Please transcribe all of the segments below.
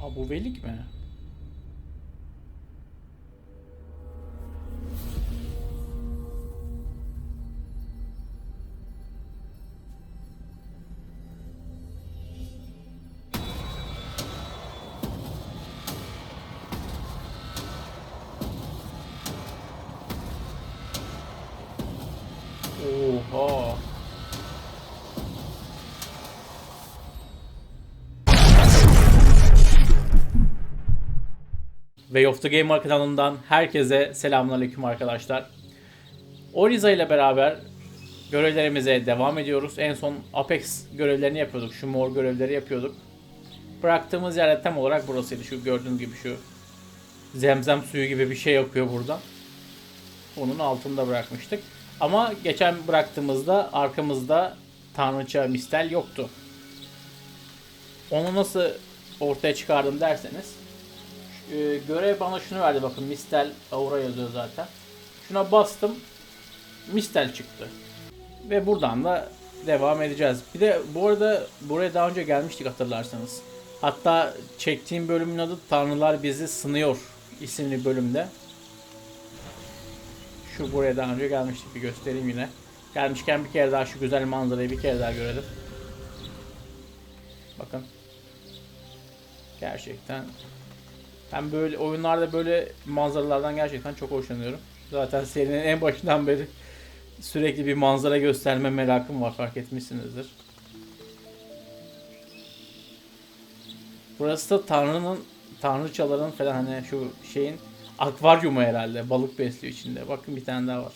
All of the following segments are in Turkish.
Aa, Velik mi? Way of the Gamer kanalından herkese selamünaleyküm arkadaşlar. Oriza ile beraber görevlerimize devam ediyoruz. En son Apex görevlerini yapıyorduk. Şu mor görevleri yapıyorduk. Bıraktığımız yer tam olarak burasıydı. Şu gördüğünüz gibi şu zemzem suyu gibi bir şey yapıyor burada. Onun altında bırakmıştık. Ama geçen bıraktığımızda arkamızda Tanrıça Mistel yoktu. Onu nasıl ortaya çıkardım derseniz e, görev bana şunu verdi bakın Mistel Aura yazıyor zaten. Şuna bastım. Mistel çıktı. Ve buradan da devam edeceğiz. Bir de bu arada buraya daha önce gelmiştik hatırlarsanız. Hatta çektiğim bölümün adı Tanrılar Bizi Sınıyor isimli bölümde. Şu buraya daha önce gelmiştik bir göstereyim yine. Gelmişken bir kere daha şu güzel manzarayı bir kere daha görelim. Bakın. Gerçekten ben böyle oyunlarda böyle manzaralardan gerçekten çok hoşlanıyorum. Zaten serinin en başından beri sürekli bir manzara gösterme merakım var fark etmişsinizdir. Burası da Tanrı'nın Tanrıçaların falan hani şu şeyin akvaryumu herhalde. Balık besliyor içinde. Bakın bir tane daha var.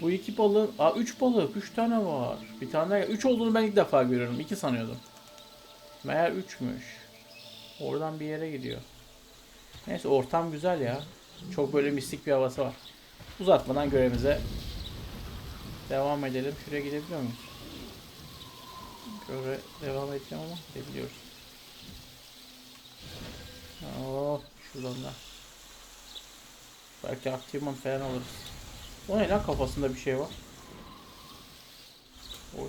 Bu iki balık, aa üç balık, üç tane var. Bir tane daha, üç olduğunu ben ilk defa görüyorum. İki sanıyordum. Meğer üçmüş. Oradan bir yere gidiyor. Neyse ortam güzel ya. Çok böyle mistik bir havası var. Uzatmadan görevimize devam edelim. Şuraya gidebiliyor muyuz? Göre devam edeceğim ama gidebiliyoruz. Oh, şuradan da. Belki achievement falan alırız. O ne lan kafasında bir şey var. Oy.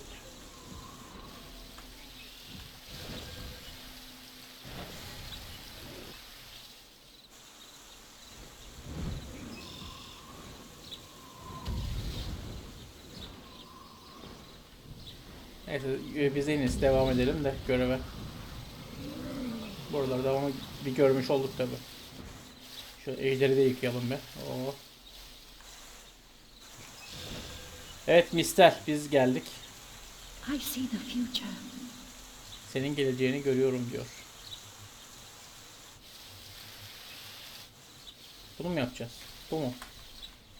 Biz en iyisi devam edelim de göreve. Buraları devamı bir görmüş olduk tabi. Şu ejderi de yıkayalım be. Oo. Evet Mister biz geldik. I see the future. Senin geleceğini görüyorum diyor. Bunu mu yapacağız? Bu mu?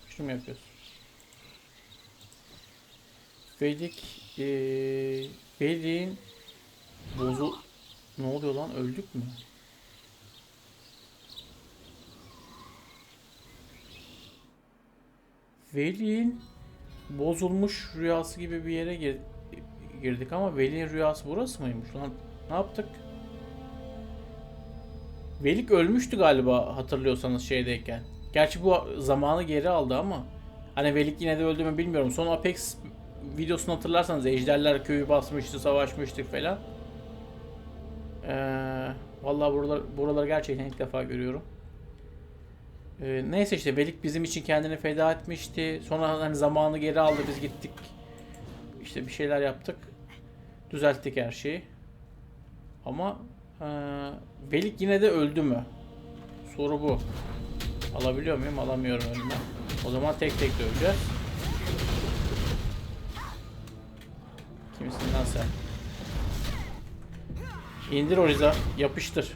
Şunu mu yapıyoruz? Vedik eee Vedik'in bozu ne oluyor lan öldük mü? Veli'nin bozulmuş rüyası gibi bir yere gir- girdik ama Veli'nin rüyası burası mıymış lan? Ne yaptık? Velik ölmüştü galiba hatırlıyorsanız şeydeyken. Gerçi bu zamanı geri aldı ama hani Velik yine de öldü mü bilmiyorum. Son Apex videosunu hatırlarsanız ejderler köyü basmıştı, savaşmıştık falan. Ee, vallahi buralar, buraları gerçekten ilk defa görüyorum. Ee, neyse işte Velik bizim için kendini feda etmişti. Sonra hani zamanı geri aldı biz gittik. İşte bir şeyler yaptık. Düzelttik her şeyi. Ama ee, Velik yine de öldü mü? Soru bu. Alabiliyor muyum? Alamıyorum önüme. O zaman tek tek döveceğiz. Kimsin lan sen? İndir Oriza. Yapıştır.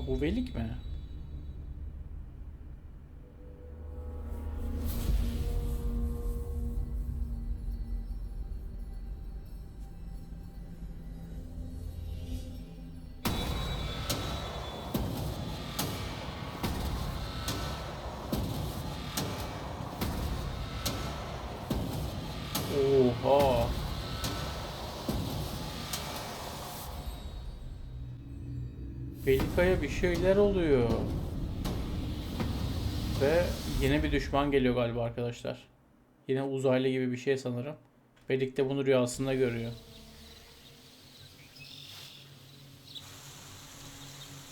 Aa bu velik mi? Belika'ya bir şeyler oluyor. Ve yeni bir düşman geliyor galiba arkadaşlar. Yine uzaylı gibi bir şey sanırım. Belik de bunu rüyasında görüyor.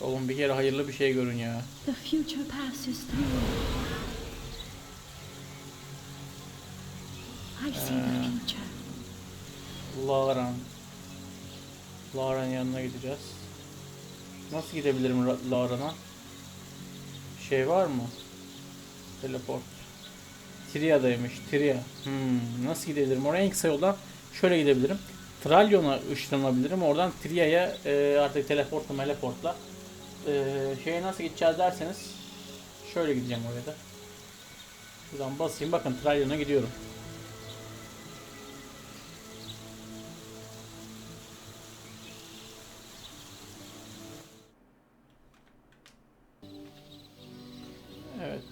Oğlum bir kere hayırlı bir şey görün ya. The future passes through. I see the future. Lauren. Lauren yanına gideceğiz. Nasıl gidebilirim Ra- Lauren'a? Şey var mı? Teleport. Tria'daymış. Tria. Hmm, nasıl gidebilirim? Oraya en kısa yoldan şöyle gidebilirim. Tralyon'a ışınlanabilirim. Oradan Tria'ya e, artık teleportla teleportla e, şeye nasıl gideceğiz derseniz şöyle gideceğim oraya da. Buradan basayım. Bakın Tralyon'a gidiyorum.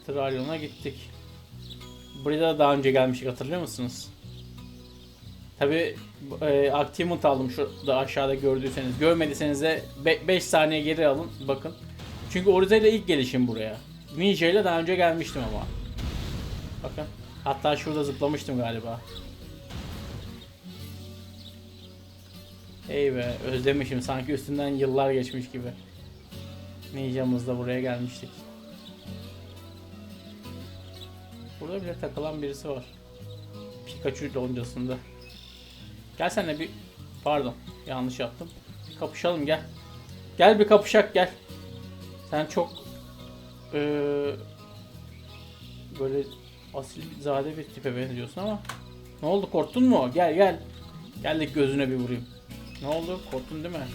Tralyon'a gittik. Buraya da daha önce gelmiştik hatırlıyor musunuz? Tabi e, Actimate aldım şurada aşağıda gördüyseniz. Görmediyseniz de 5 saniye geri alın bakın. Çünkü Oriza ile ilk gelişim buraya. Ninja ile daha önce gelmiştim ama. Bakın. Hatta şurada zıplamıştım galiba. Ey be özlemişim sanki üstünden yıllar geçmiş gibi. Ninja'mız da buraya gelmiştik. Burada bile takılan birisi var. Pikachu loncasında. Gel sen de bir... Pardon yanlış yaptım. Bir kapışalım gel. Gel bir kapışak gel. Sen çok... eee, böyle asil zade bir tipe benziyorsun ama... Ne oldu korktun mu? Gel gel. Geldik gözüne bir vurayım. Ne oldu? Korktun değil mi?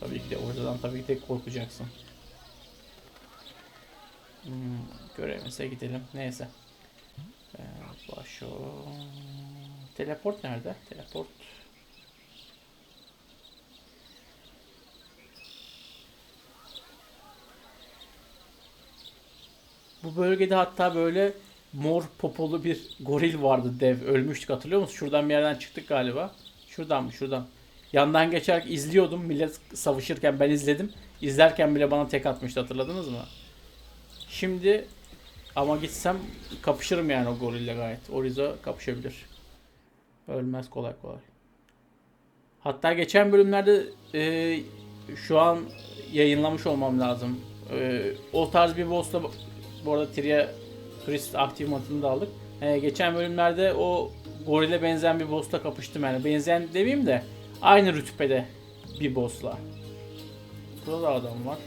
Tabii ki de oradan tabii ki de korkacaksın. Hmm, görevimize gidelim. Neyse. Ee, Başo. Teleport nerede? Teleport. Bu bölgede hatta böyle mor popolu bir goril vardı dev. Ölmüştük hatırlıyor musun? Şuradan bir yerden çıktık galiba. Şuradan mı? Şuradan. Yandan geçerek izliyordum. Millet savaşırken ben izledim. İzlerken bile bana tek atmıştı hatırladınız mı? Şimdi ama gitsem kapışırım yani o gorille gayet. Oriza kapışabilir. Ölmez kolay kolay. Hatta geçen bölümlerde e, şu an yayınlamış olmam lazım. E, o tarz bir boss'la bu arada Tria Priest aktif matını da aldık. E, geçen bölümlerde o gorile benzeyen bir boss'la kapıştım yani. Benzeyen demeyeyim de aynı rütbede bir boss'la. Burada da adam var.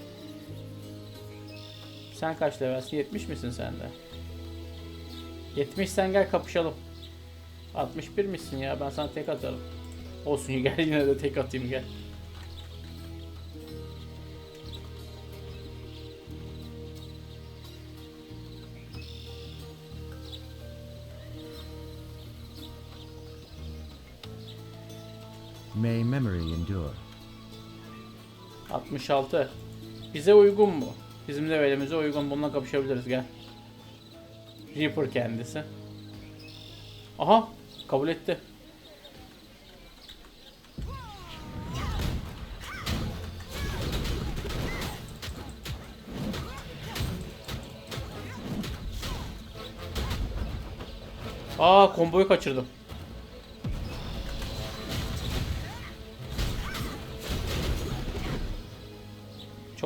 Sen kaç levelsin? 70 misin sen de? 70 sen gel kapışalım. 61 misin ya? Ben sana tek atarım. Olsun gel yine de tek atayım gel. May memory endure. 66. Bize uygun mu? Bizim levelimize uygun. Bununla kapışabiliriz gel. Reaper kendisi. Aha kabul etti. Aa komboyu kaçırdım.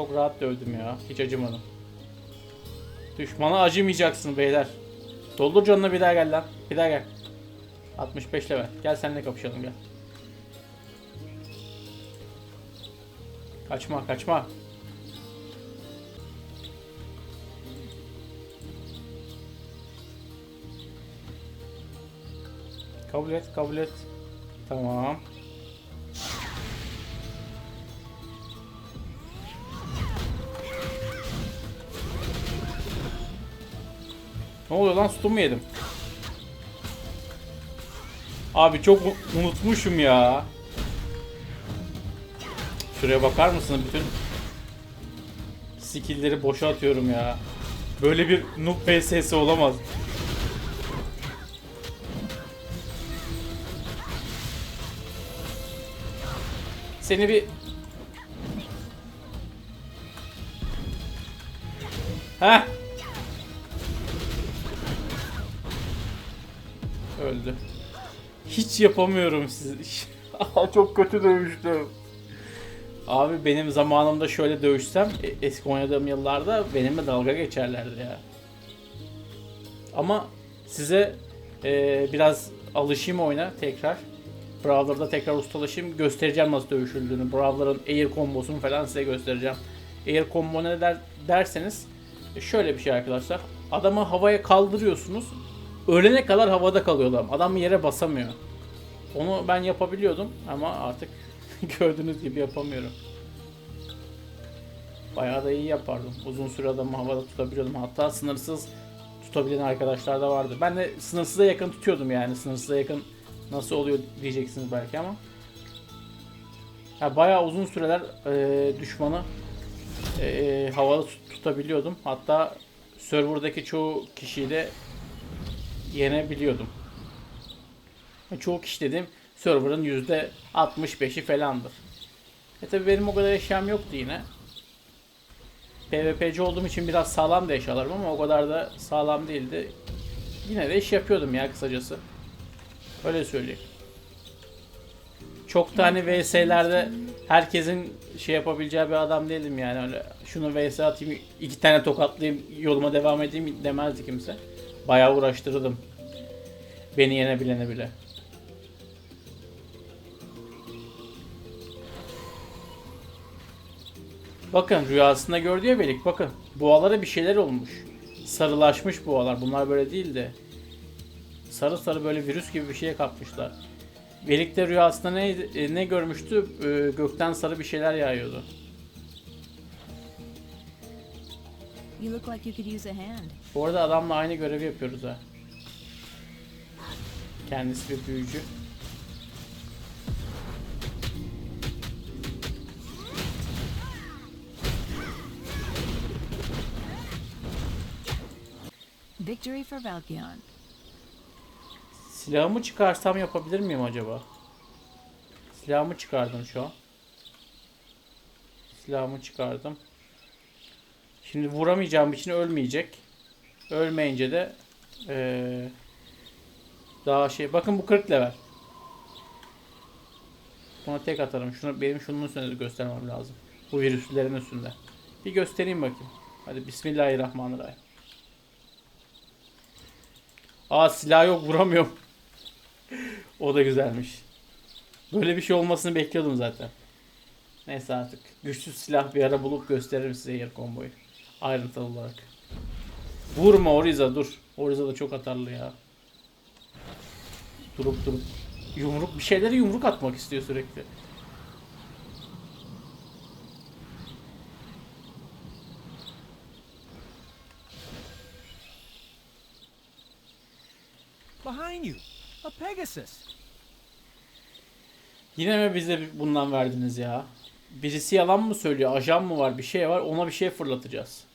Çok rahat dövdüm ya. Hiç acımadım. Düşmana acımayacaksın beyler. Doldur canına bir daha gel lan. Bir daha gel. 65 level. Gel seninle kapışalım gel. Kaçma kaçma. Kabul et kabul et. Tamam. Ne oluyor lan stun mu yedim? Abi çok unutmuşum ya. Şuraya bakar mısınız bütün skill'leri boşa atıyorum ya. Böyle bir noob PS'si olamaz. Seni bir Heh Öldü. Hiç yapamıyorum sizi. Çok kötü dövüştüm. Abi benim zamanımda şöyle dövüşsem e- eski oynadığım yıllarda benimle dalga geçerlerdi ya. Ama size e, biraz alışayım oyuna tekrar. Brawler'da tekrar ustalaşayım. Göstereceğim nasıl dövüşüldüğünü. Brawler'ın air kombosunu falan size göstereceğim. Air combo ne der, derseniz e, şöyle bir şey arkadaşlar. Adamı havaya kaldırıyorsunuz. Ölene kadar havada kalıyor adam. Adam yere basamıyor. Onu ben yapabiliyordum ama artık gördüğünüz gibi yapamıyorum. Bayağı da iyi yapardım. Uzun süre adamı havada tutabiliyordum. Hatta sınırsız tutabilen arkadaşlar da vardı. Ben de sınırsıza yakın tutuyordum yani. Sınırsıza yakın nasıl oluyor diyeceksiniz belki ama. Ya bayağı uzun süreler e, düşmanı e, havada tut- tutabiliyordum. Hatta serverdaki çoğu kişiyi de yenebiliyordum. Çoğu kişi dedim server'ın %65'i falandır. E tabi benim o kadar eşyam yoktu yine. PvP'ci olduğum için biraz sağlam da eşyalarım ama o kadar da sağlam değildi. Yine de iş yapıyordum ya kısacası. Öyle söyleyeyim. Çok tane VS'lerde herkesin şey yapabileceği bir adam değildim yani öyle şunu VS atayım iki tane tokatlayayım yoluma devam edeyim demezdi kimse. Bayağı uğraştırdım. Beni yenebilene bile. Bakın rüyasında gördü ya Belik bakın. Boğalara bir şeyler olmuş. Sarılaşmış boğalar. Bunlar böyle değildi. Sarı sarı böyle virüs gibi bir şeye kapmışlar. Belik de rüyasında ne, ne görmüştü? Ee, Gökten sarı bir şeyler yağıyordu. You look like you could use a hand. Bu arada adamla aynı görevi yapıyoruz ha. Kendisi bir büyücü. Victory for Valkion. Silahımı çıkarsam yapabilir miyim acaba? Silahımı çıkardım şu an. Silahımı çıkardım. Şimdi vuramayacağım için ölmeyecek. Ölmeyince de eee, daha şey. Bakın bu 40 level. Buna tek atarım. Şunu benim şunun üstünde de göstermem lazım. Bu virüslerin üstünde. Bir göstereyim bakayım. Hadi Bismillahirrahmanirrahim. Aa silah yok vuramıyorum. o da güzelmiş. Böyle bir şey olmasını bekliyordum zaten. Neyse artık. Güçsüz silah bir ara bulup gösteririm size yer komboyu. Ayrıntılı olarak. Vurma Oriza dur. Oriza da çok atarlı ya. Durup durup. Yumruk bir şeyleri yumruk atmak istiyor sürekli. Behind you, a Pegasus. Yine mi bize bundan verdiniz ya? Birisi yalan mı söylüyor? Ajan mı var? Bir şey var. Ona bir şey fırlatacağız.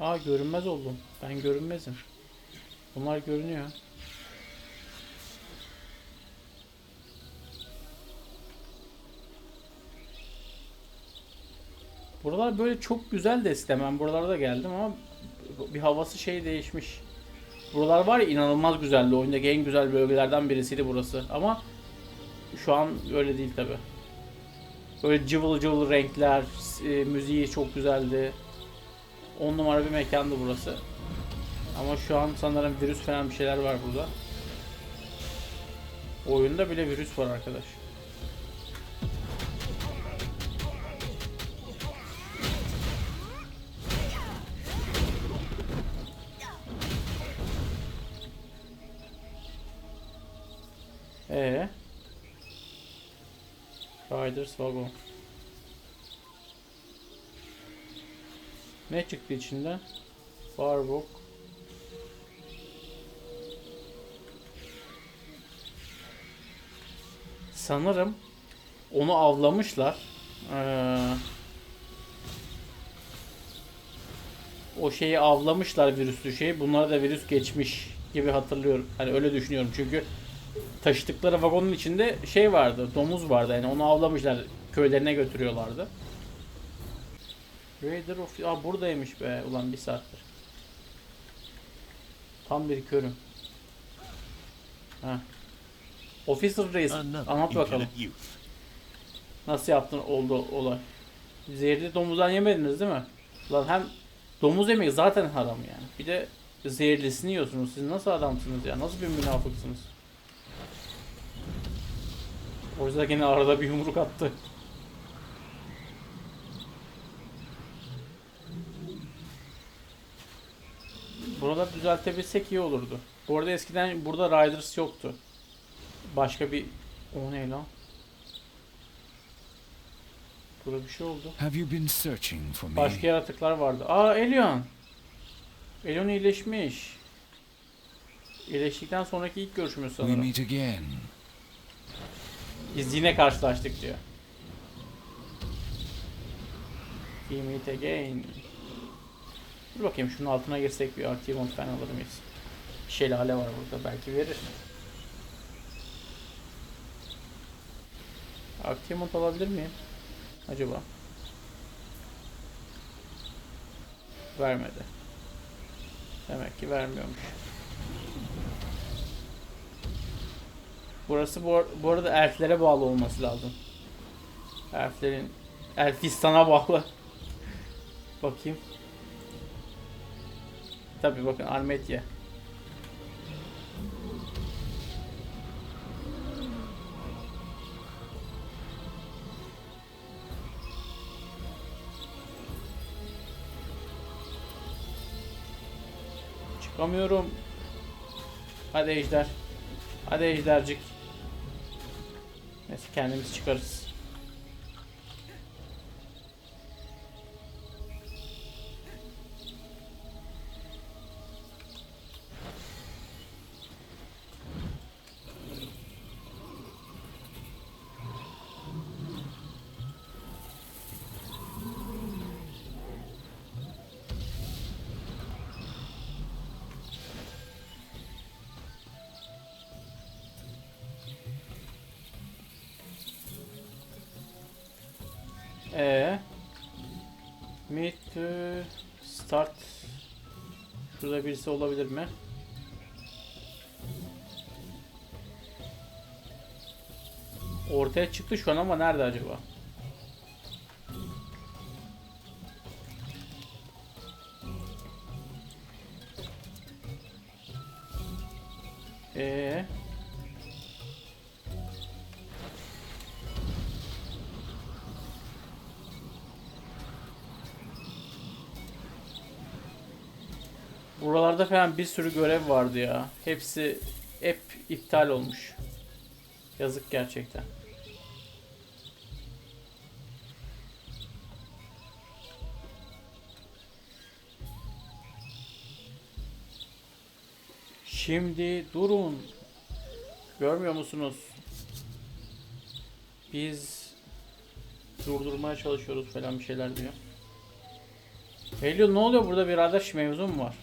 Aa görünmez oldum. Ben görünmezim. Bunlar görünüyor. Buralar böyle çok güzel de istemem. Buralara da geldim ama bir havası şey değişmiş. Buralar var ya inanılmaz güzeldi. Oyundaki en güzel bölgelerden birisiydi burası. Ama şu an öyle değil tabi. Böyle cıvıl cıvıl renkler, e, müziği çok güzeldi. 10 numara bir mekandı burası. Ama şu an sanırım virüs falan bir şeyler var burada. Oyunda bile virüs var arkadaş. Ee. Riders Wagon. Ne çıktı içinden? Warbook. Sanırım onu avlamışlar. Ee, o şeyi avlamışlar virüslü şeyi. Bunlara da virüs geçmiş gibi hatırlıyorum. Hani öyle düşünüyorum çünkü taşıdıkları vagonun içinde şey vardı, domuz vardı. Yani onu avlamışlar, köylerine götürüyorlardı. Raider of... Aa buradaymış be. Ulan bir saattir. Tam bir körüm. Ha. Officer Reis. Anlat bakalım. Nasıl yaptın oldu olay? Zehirli domuzdan yemediniz değil mi? Lan hem domuz yemek zaten haram yani. Bir de zehirlisini yiyorsunuz. Siz nasıl adamsınız ya? Nasıl bir münafıksınız? O yüzden gene arada bir yumruk attı. Buraları düzeltebilsek iyi olurdu. Bu arada eskiden burada Riders yoktu. Başka bir... O ne lan? Burada bir şey oldu. Have you been searching for me? Başka yaratıklar vardı. Aa Elion. Elion iyileşmiş. İyileştikten sonraki ilk görüşümüz We sanırım. meet again. Biz yine karşılaştık diyor. We meet again. Dur bakayım şunun altına girsek bir Artivont falan alır mıyız? Şelale var burada belki verir. Artivont alabilir miyim? Acaba? Vermedi. Demek ki vermiyormuş. Burası bu, bu arada elflere bağlı olması lazım. Elflerin Elfistan'a bağlı. Bakayım. Tabi bakın Armetye. Çıkamıyorum. Hadi ejder. Hadi ejdercik. Neyse kendimiz çıkarız. Birisi olabilir mi? Ortaya çıktı şu an ama nerede acaba? Ee, Buralarda falan bir sürü görev vardı ya. Hepsi hep iptal olmuş. Yazık gerçekten. Şimdi durun. Görmüyor musunuz? Biz durdurmaya çalışıyoruz falan bir şeyler diyor. Helio ne oluyor burada birader mevzu mu var?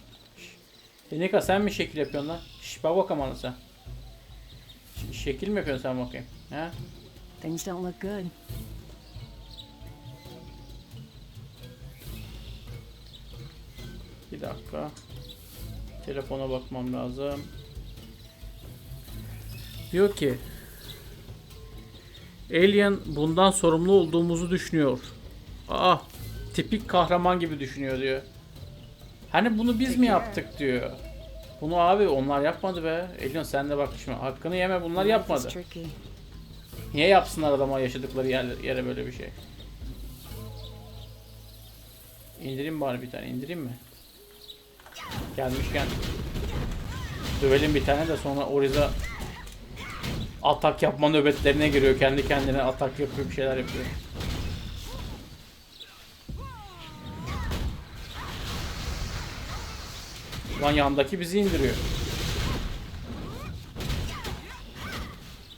Şş. Enika sen mi şekil yapıyorsun lan? Şş, bak bakalım bana sen. Ş- şekil mi yapıyorsun sen bakayım? He? Things don't look good. Bir dakika. Telefona bakmam lazım. Diyor ki Alien bundan sorumlu olduğumuzu düşünüyor. Aa, tipik kahraman gibi düşünüyor diyor. Hani bunu biz mi yaptık diyor. Bunu abi onlar yapmadı be. Alien sen de bak şimdi hakkını yeme bunlar yapmadı. Niye yapsınlar adama yaşadıkları yer, yere böyle bir şey? İndireyim bari bir tane indireyim mi? Gelmişken dövelim bir tane de sonra Oriza atak yapma nöbetlerine giriyor. Kendi kendine atak yapıyor bir şeyler yapıyor. Lan yandaki bizi indiriyor.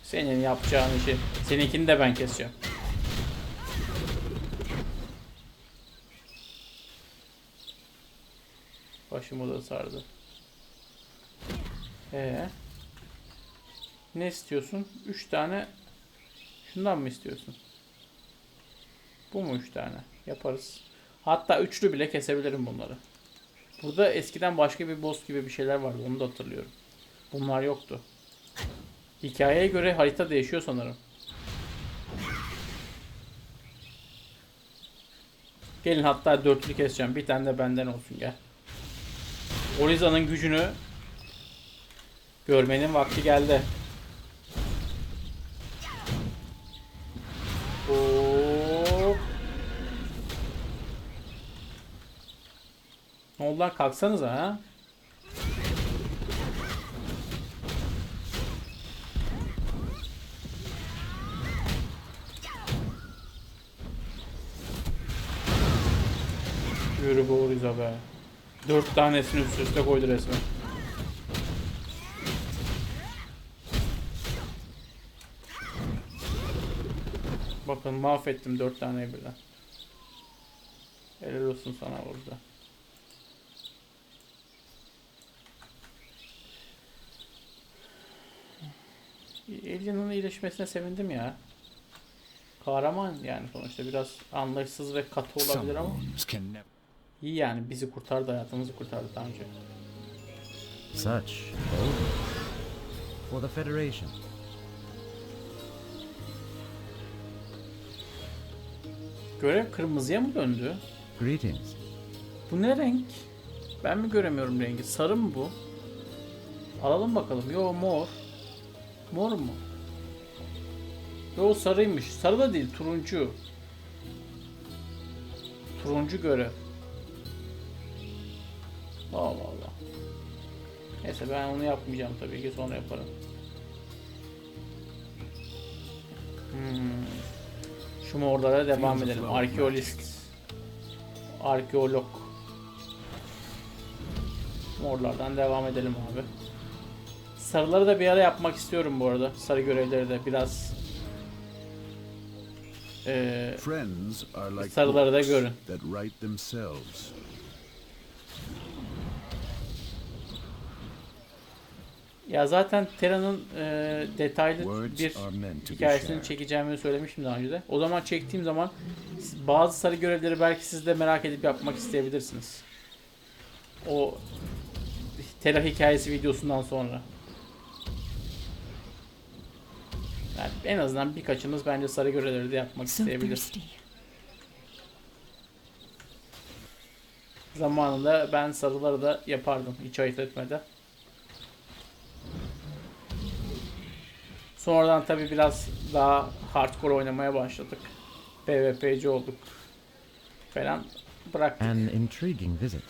Senin yapacağın işi. Seninkini de ben keseceğim. Başımı da sardı. Ee, ne istiyorsun? 3 tane şundan mı istiyorsun? Bu mu 3 tane? Yaparız. Hatta üçlü bile kesebilirim bunları. Burada eskiden başka bir boss gibi bir şeyler vardı. Onu da hatırlıyorum. Bunlar yoktu. Hikayeye göre harita değişiyor sanırım. Gelin hatta dörtlü keseceğim. Bir tane de benden olsun gel. Oriza'nın gücünü görmenin vakti geldi. Lan kalksanıza ha? Yürü Oriza be. Dört tanesini üst üste koydu resmen. Bakın mahvettim dört taneyi birden. Helal olsun sana orada. Alien'ın iyileşmesine sevindim ya. Kahraman yani sonuçta biraz anlayışsız ve katı olabilir ama iyi yani bizi kurtardı hayatımızı kurtardı daha önce. Such. For the Federation. Görev kırmızıya mı döndü? Greetings. Bu ne renk? Ben mi göremiyorum rengi? Sarı mı bu? Alalım bakalım. Yo mor. Mor mu? Yo sarıymış. Sarı da değil turuncu. Turuncu görev. Allah Allah. Neyse ben onu yapmayacağım tabii ki sonra yaparım. Hmm. Şu morlara devam edelim. Arkeolist. Arkeolog. Morlardan devam edelim abi. Sarıları da bir ara yapmak istiyorum bu arada. Sarı görevleri de biraz like Sarıları da görün. ya zaten Terra'nın eee, detaylı bir hikayesini çekeceğimi söylemiştim daha önce de. O zaman çektiğim zaman bazı sarı görevleri belki siz de merak edip yapmak isteyebilirsiniz. O Terra hikayesi videosundan sonra. Yani en azından birkaçınız bence sarı görevleri de yapmak So isteyebilir. Zamanında ben sarıları da yapardım hiç ayırt etmeden. Sonradan tabi biraz daha hardcore oynamaya başladık. PvP'ci olduk. Falan bıraktık. An intriguing visit.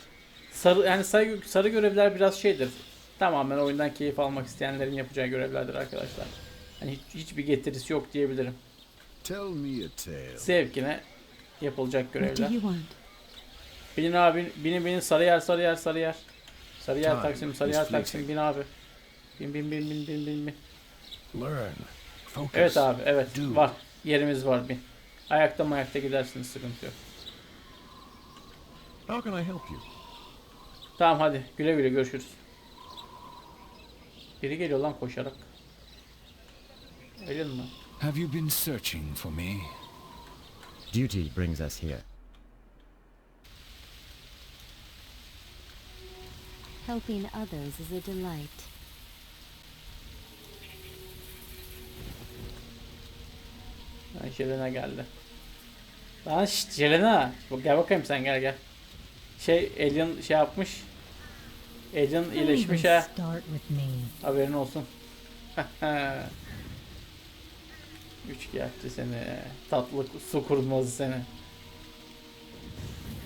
Sarı yani sarı, sarı görevler biraz şeydir. Tamamen oyundan keyif almak isteyenlerin yapacağı görevlerdir arkadaşlar. Hani hiç, hiçbir getirisi yok diyebilirim. Tell me a tale. Zevkine yapılacak görevler. Binin abi, binin binin sarı yer sarı yer sarı yer. Sarı yer Time taksim sarı is yer fleeting. taksim bin abi. Bin bin bin bin bin bin bin. Learn. Focus. Evet abi evet Do. var. Yerimiz var bin. Ayakta mayakta gidersiniz sıkıntı yok. How can I help you? Tamam hadi güle güle görüşürüz. Biri geliyor lan koşarak. Öyle mi? Have you been searching for me? Duty brings us here. Helping others is a delight. Ha, Jelena geldi. Lan şşt Jelena. Gel bakayım sen gel gel. Şey Alien şey yapmış. Alien iyileşmiş ha. Start with me. Haberin olsun. Üçkağıtçı seni. Tatlı su kurmazı seni.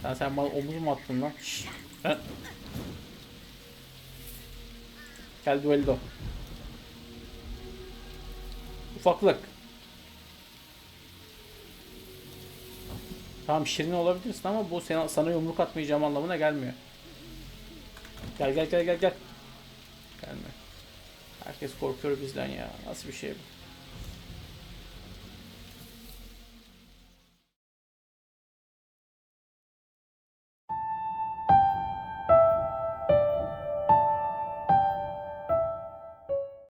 Sen, sen bana omuz mu attın lan? Gel duello. Ufaklık. Tamam şirin olabilirsin ama bu sana, sana yumruk atmayacağım anlamına gelmiyor. Gel gel gel gel gel. Gelme. Herkes korkuyor bizden ya. Nasıl bir şey bu?